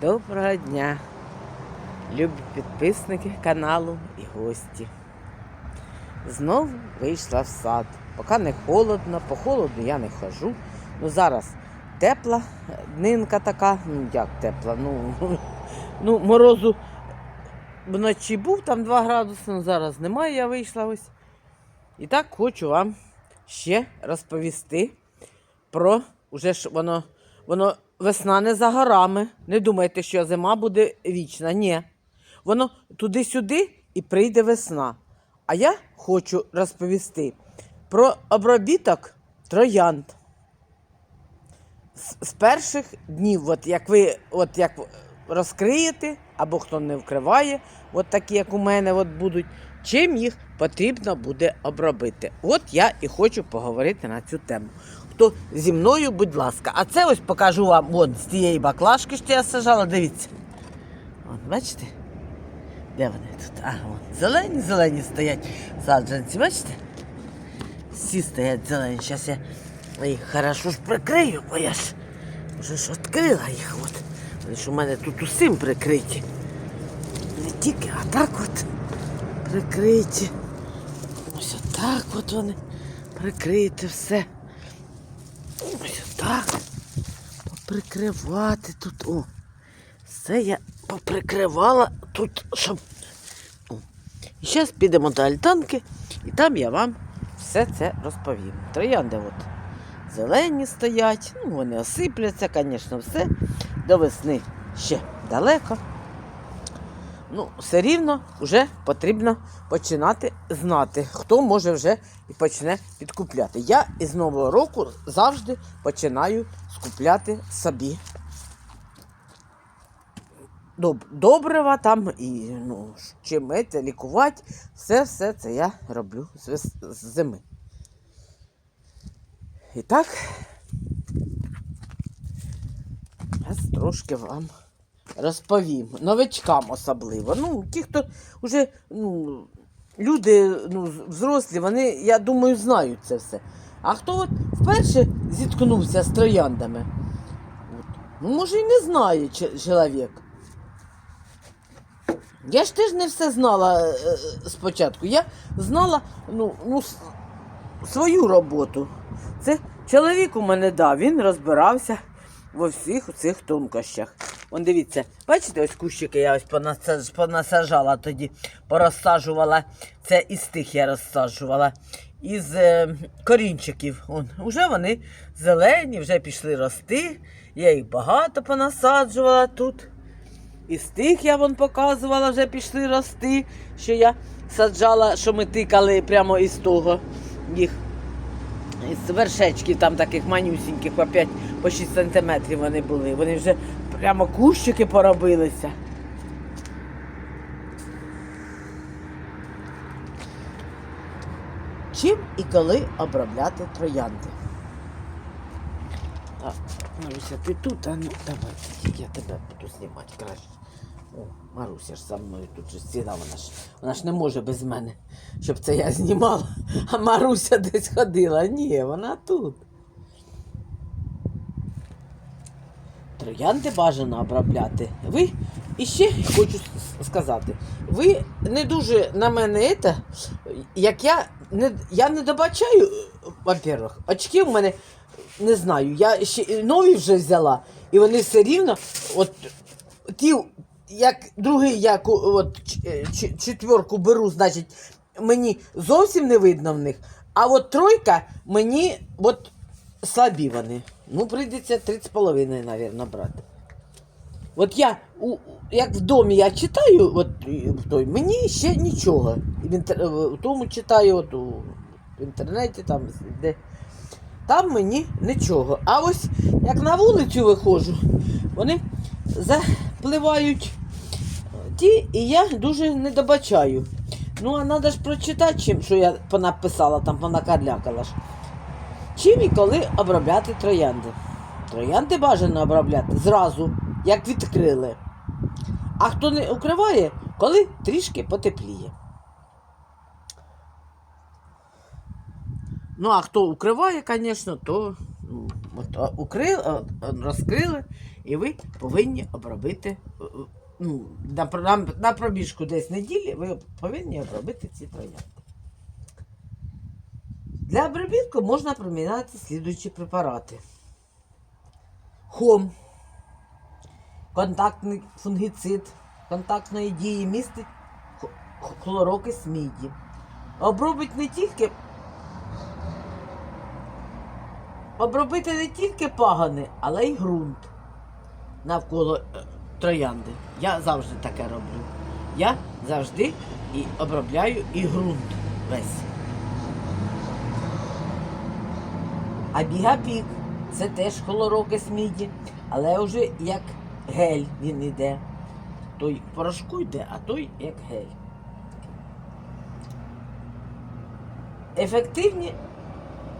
Доброго дня, любі підписники каналу і гості. Знову вийшла в сад. Поки не холодно, по холоду я не хожу. Ну зараз тепла днинка така. Ну як тепла? Ну, ну морозу вночі був там 2 градуси, ну зараз немає, я вийшла ось. І так хочу вам ще розповісти про уже ж воно, воно весна не за горами. Не думайте, що зима буде вічна. Ні. Воно туди-сюди і прийде весна. А я хочу розповісти про обробіток троянд. З, перших днів, от як ви от як розкриєте, або хто не вкриває, от такі, як у мене, от будуть, чим їх потрібно буде обробити. От я і хочу поговорити на цю тему. Хто зі мною, будь ласка. А це ось покажу вам от з цієї баклажки, що я сажала. Дивіться. От, бачите? Де вони тут? А, от, зелені, зелені стоять саджанці, бачите? Всі стоять зелені. Зараз я їх хорошо ж прикрию, бо я ж вже ж відкрила їх. От. Вони ж у мене тут усім прикриті. Не тільки, а так от прикриті. Ось отак от вони прикриті все. Ось так. Поприкривати тут. О. Все я поприкривала тут, щоб. О. І зараз підемо до альтанки, і там я вам все це розповім. Троянди от зелені стоять, ну вони осипляться, звісно, все. До весни ще далеко. Ну, все рівно вже потрібно починати знати, хто може вже і почне підкупляти. Я із Нового року завжди починаю скупляти собі. Доб- Добрива там і ну, чим лікувати, все, все це я роблю з, зими. І так, зараз трошки вам розповім. Новичкам особливо. Ну, ті, хто вже ну, люди ну, взрослі, вони, я думаю, знають це все. А хто от вперше зіткнувся з трояндами? От. Ну, може, і не знає чоловік. Я ж теж не все знала е, е, спочатку. Я знала ну, ну, свою роботу. Це чоловік у мене дав, він розбирався во всіх цих тонкощах. Вон дивіться, бачите, ось кущики я ось понасаж- понасажала тоді, порозсаджувала. Це із тих я розсаджувала. Із е, корінчиків. Вон, уже вони зелені, вже пішли рости. Я їх багато понасаджувала тут. Із тих я вон показувала, вже пішли рости, що я саджала, що ми тикали прямо із того їх. Із вершечків там таких манюсіньких, по 5 по 6 сантиметрів вони були. Вони вже прямо кущики поробилися. Чим і коли обробляти троянди? Так, Маруся, ти тут, а ну давай, я тебе буду знімати краще. О, Маруся ж за мною тут же сіла, вона ж, вона ж не може без мене, щоб це я знімала. А Маруся десь ходила. Ні, вона тут. Троянди бажано обробляти. Ви і ще хочу сказати, ви не дуже на мене це, як я не, я не добачаю, во-первых, очки в мене не знаю, я ще нові вже взяла, і вони все рівно, от ті, як другий, я от, е, четверку беру, значить, мені зовсім не видно в них, а от тройка мені от слабі вони. Ну, прийдеться 3,5, мабуть, брати. От я, у, як в домі я читаю, от той, мені ще нічого. В, інтер, в тому читаю, от у, в інтернеті, там, де. Там мені нічого. А ось як на вулицю виходжу, вони запливають ті, і я дуже не добачаю. Ну, а треба ж прочитати, чим, що я понаписала, там понакарлякала ж. Чим і коли обробляти троянди? Троянди бажано обробляти зразу, як відкрили. А хто не укриває, коли трішки потепліє. Ну, а хто укриває, звісно, то ну, укрили, розкрили, і ви повинні обробити е, е, ну, на, на, на пробіжку десь неділі ви повинні обробити ці троянди. Для обробітку можна приміняти слідуючі препарати. Хом, контактний фунгіцид, контактної дії містить х- х- хлорокис міді. Обробить не тільки обробити не тільки пагани, але й ґрунт навколо е, троянди. Я завжди таке роблю. Я завжди і обробляю і ґрунт весь. А бігапік це теж хлорокис міді, але вже як гель він йде. Той в порошку йде, а той як гель. Ефективні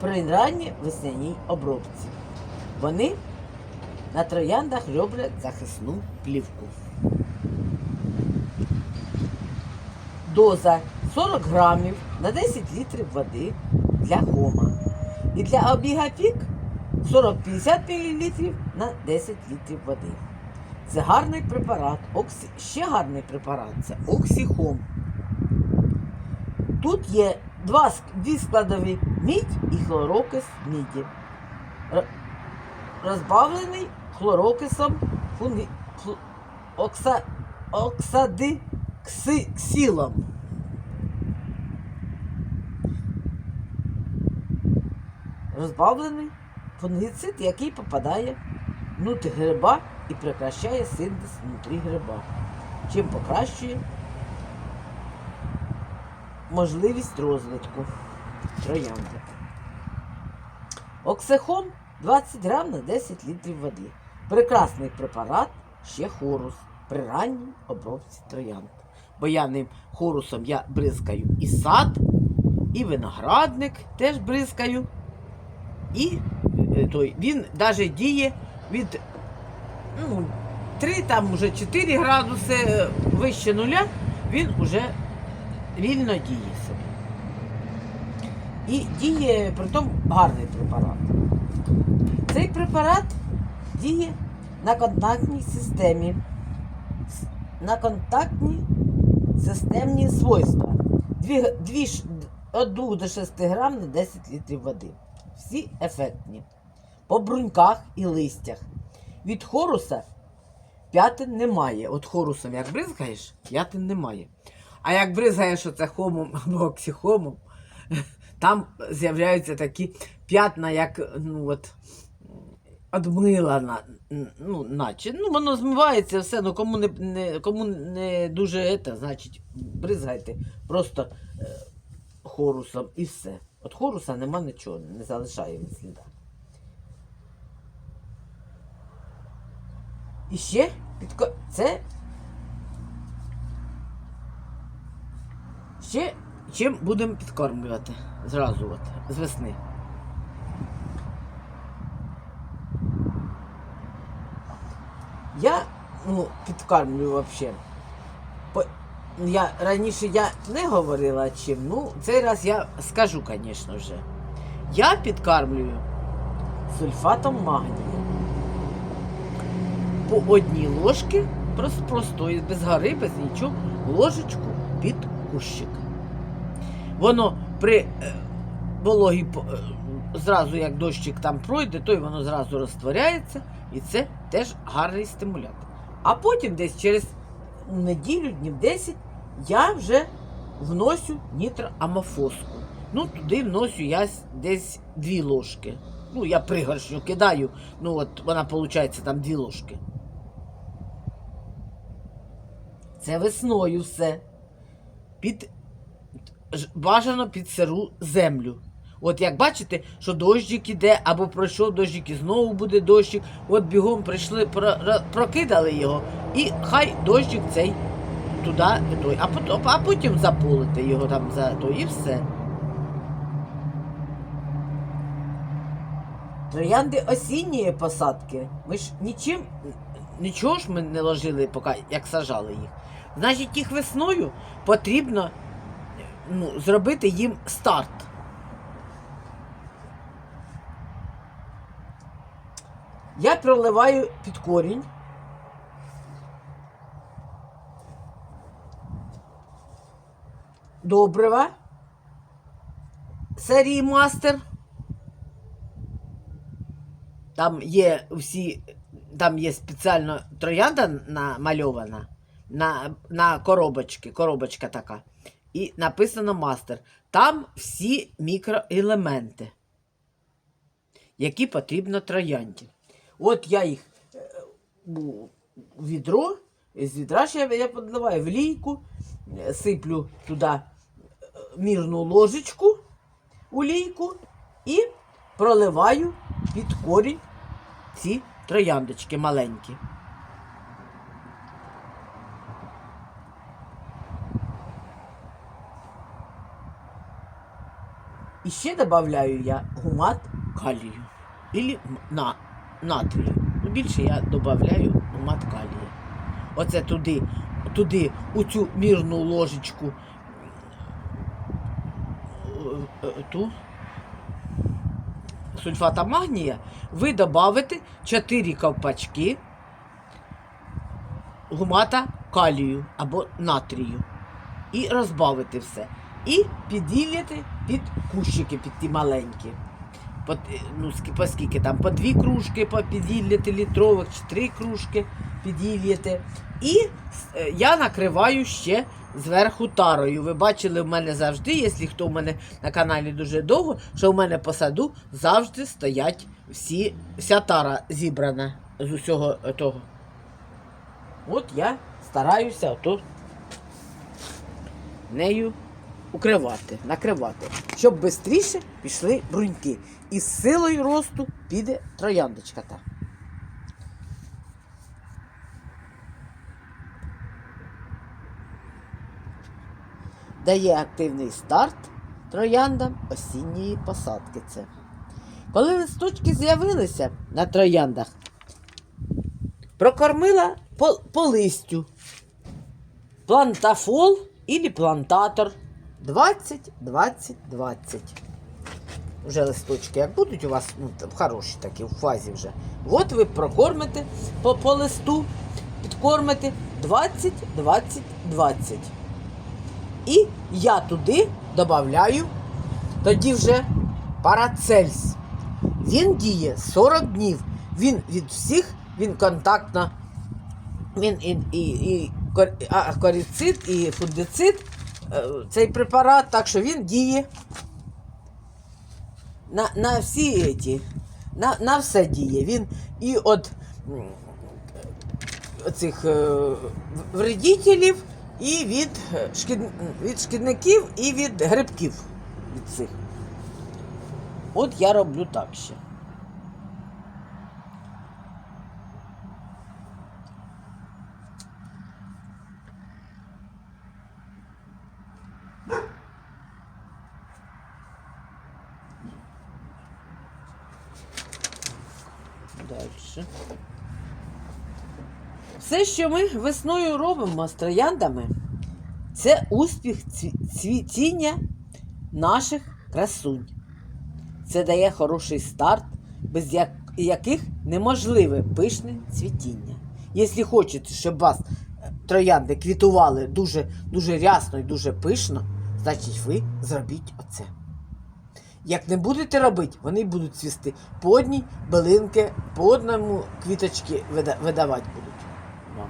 при ранній весняній обробці. Вони на трояндах роблять захисну плівку. Доза 40 грамів на 10 літрів води для хома. І для обігапік 40-50 мл на 10 літрів води. Це гарний препарат. Оксі... Ще гарний препарат це оксіхом. Тут є два, дві складові мідь і хлорокис міді. Розбавлений хлорокисом фунгі... хл... окса... оксадиксилом. Розбавлений фунгіцид, який попадає внутрі гриба і прекращає синтез внутрі гриба, чим покращує можливість розвитку троянди. Оксихон 20 грам на 10 літрів води. Прекрасний препарат, ще хорус при ранній обробці троянд. Бо я ним хорусом я бризкаю і сад, і виноградник теж бризкаю. І е, той, він навіть діє від ну, 3, там вже 4 градуси е, вище нуля, він уже вільно діє собі. І діє при тому гарний препарат. Цей препарат діє на контактній системі, на контактні системні свойства. Дві, дві, від 2 до 6 грам на 10 літрів води. Всі ефектні. По бруньках і листях. Від хоруса п'ятин немає. От хорусом як бризгаєш, п'ятин немає. А як бризгаєш оце хомом або оксіхомом, там з'являються такі п'ятна, як ну от, от мила, на- ну, наче. Ну, воно змивається все, ну кому не, не, кому не дуже це, значить, бризгайте просто е, хорусом і все. От хоруса нема нічого, не залишає він сліда. І ще підко... це ще чим будемо підкормлювати зразу от, з весни. Я ну, підкармлюю взагалі. Я, раніше я не говорила чим, ну цей раз я скажу, звісно вже. Я підкармлюю сульфатом магнію. По одній ложці, просто простої, без гори, без нічого, ложечку під кущик. Воно при е, вологій е, зразу як дощик там пройде, то й воно зразу розтворяється, і це теж гарний стимулятор. А потім десь через неділю, днів 10, я вже вносю нітроамофоску. Ну, туди вносю я десь дві ложки. Ну, я пригоршню кидаю, ну от вона виходить там дві ложки. Це весною все. Під, бажано під сиру землю. От як бачите, що дощик іде, або пройшов дощик і знову буде дощик. От бігом прийшли, про, прокидали його, і хай дощик цей туди, той, а, потім, а потім заполите його там за той і все. Троянди осінньої посадки. Ми ж нічим, нічого ж ми не ложили, поки як сажали їх. Значить, їх весною потрібно ну, зробити їм старт. Я проливаю під корінь. Добрива. Серії мастер. Там є всі, там є спеціально троянда намальована на, на коробочці, коробочка така. І написано мастер. Там всі мікроелементи, які потрібно троянді. От я їх е, у відро, з відра ще я, подливаю в лійку, е, сиплю туди е, мірну ложечку у лійку і проливаю під корінь ці трояндочки маленькі. І ще додаю я гумат калію. М- на, натрію. Ну, більше я додаю гумат калію. Оце туди, туди, у цю мірну ложечку е, е, ту сульфата магнія, ви додавите 4 ковпачки гумата калію або натрію. І розбавите все. І піділляте під кущики, під ті маленькі. По, ну, скільки там, по дві кружки по піділляти літрових, чи три кружки піділляте. І е, я накриваю ще зверху тарою. Ви бачили в мене завжди, якщо хто в мене на каналі дуже довго, що в мене по саду завжди стоять всі, вся тара зібрана з усього того. От я стараюся ото нею укривати, накривати, щоб швидше пішли бруньки. І з силою росту піде трояндочка та. Дає активний старт трояндам осінньої посадки. Це. Коли листочки з'явилися на трояндах, прокормила по, по листю плантафол или плантатор 20, 20, 20. Вже листочки, як будуть у вас ну, там хороші такі, в фазі вже. От ви прокормите по, по листу, підкормите 20, 20, 20. І я туди додаю тоді вже парацельс. Він діє 40 днів. Він від всіх, він контактно, він і, і, і кор- а, і фундицид, цей препарат, так що він діє на, на всі ці, на, на все діє. Він і від цих е, вредителів, і від, е, шкід, від шкідників, і від грибків. Від цих. От я роблю так ще. Дальше. Все, що ми весною робимо з трояндами, це успіх цвітіння наших красунь. Це дає хороший старт, без яких неможливе пишне цвітіння. Якщо хочете, щоб вас е, троянди квітували дуже, дуже рясно і дуже пишно, значить ви зробіть оце. Як не будете робити, вони будуть цвісти по одній билинки, по одному квіточки вида- видавати будуть. вам.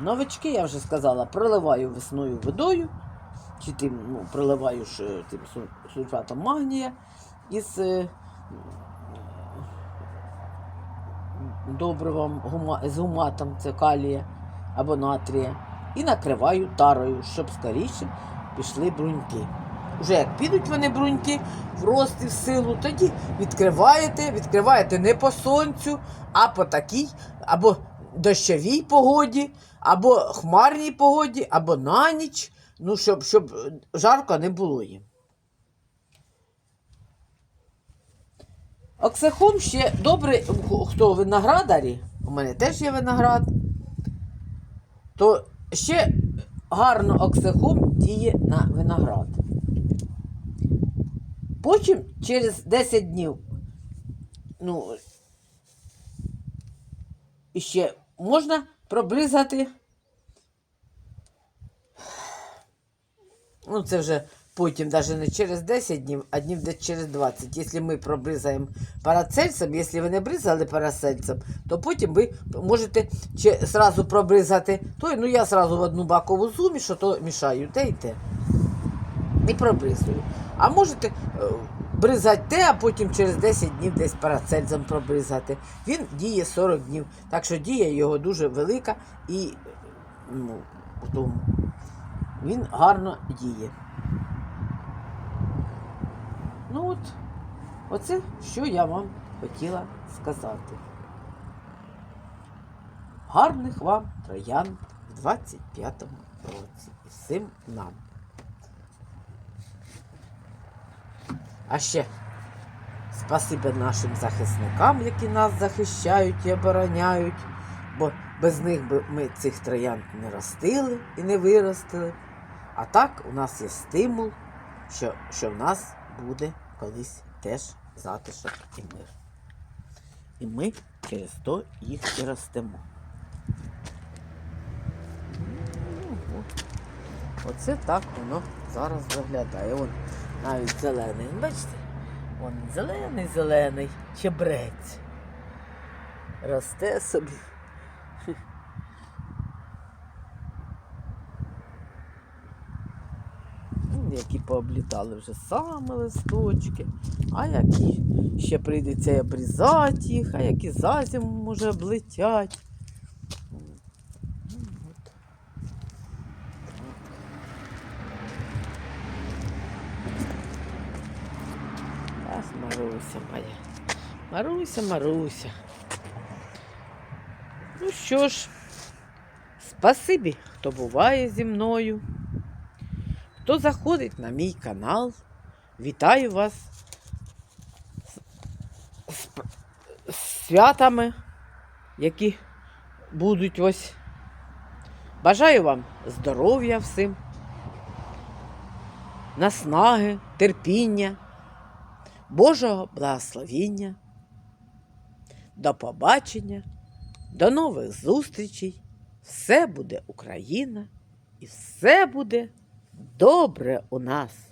Новички, я вже сказала, проливаю весною водою, чи тим, ну, проливаю ж тим сульфатом магнія із е, добривом з гуматом, це калія або натрія, і накриваю тарою, щоб скоріше пішли бруньки. Уже як підуть вони бруньки в рост і в силу, тоді відкриваєте, відкриваєте не по сонцю, а по такій, або дощовій погоді, або хмарній погоді, або на ніч, ну, щоб, щоб жарко не було їм. Оксихом ще добре, хто виноградарі, у мене теж є виноград, то ще гарно оксихом діє на виноград. Потім через 10 днів, ну, ще можна пробризати. Ну, це вже потім, навіть не через 10 днів, а днів десь через 20. Якщо ми пробризаємо парацельсом, якщо ви не бризали парацельсом, то потім ви можете чи зразу пробризати той, ну я зразу в одну бакову суміш, а то мішаю те і те. І пробризую. А можете е, бризати те, а потім через 10 днів десь парацельсом пробризати. Він діє 40 днів. Так що дія його дуже велика і ну, тому. Він гарно діє. Ну от, оце, що я вам хотіла сказати. Гарних вам троян в 25-му році. І всім нам. А ще спасибі нашим захисникам, які нас захищають і обороняють, бо без них би ми цих троян не ростили і не виростили. А так у нас є стимул, що, що в нас буде колись теж затишок і мир. І ми через то їх і ростемо. Оце так воно зараз виглядає. Вон навіть зелений. Бачите? Вон зелений, зелений чебрець. Росте собі. Ну, Які пооблітали вже саме листочки, а які ще прийдеться обрізати їх, а які за зиму може облетять. Маруся моя. Маруся, Маруся. Ну що ж, спасибі, хто буває зі мною. Хто заходить на мій канал, вітаю вас з, святами, які будуть ось. Бажаю вам здоров'я всім, наснаги, терпіння, Божого благословіння. До побачення, до нових зустрічей. Все буде Україна і все буде добре у нас.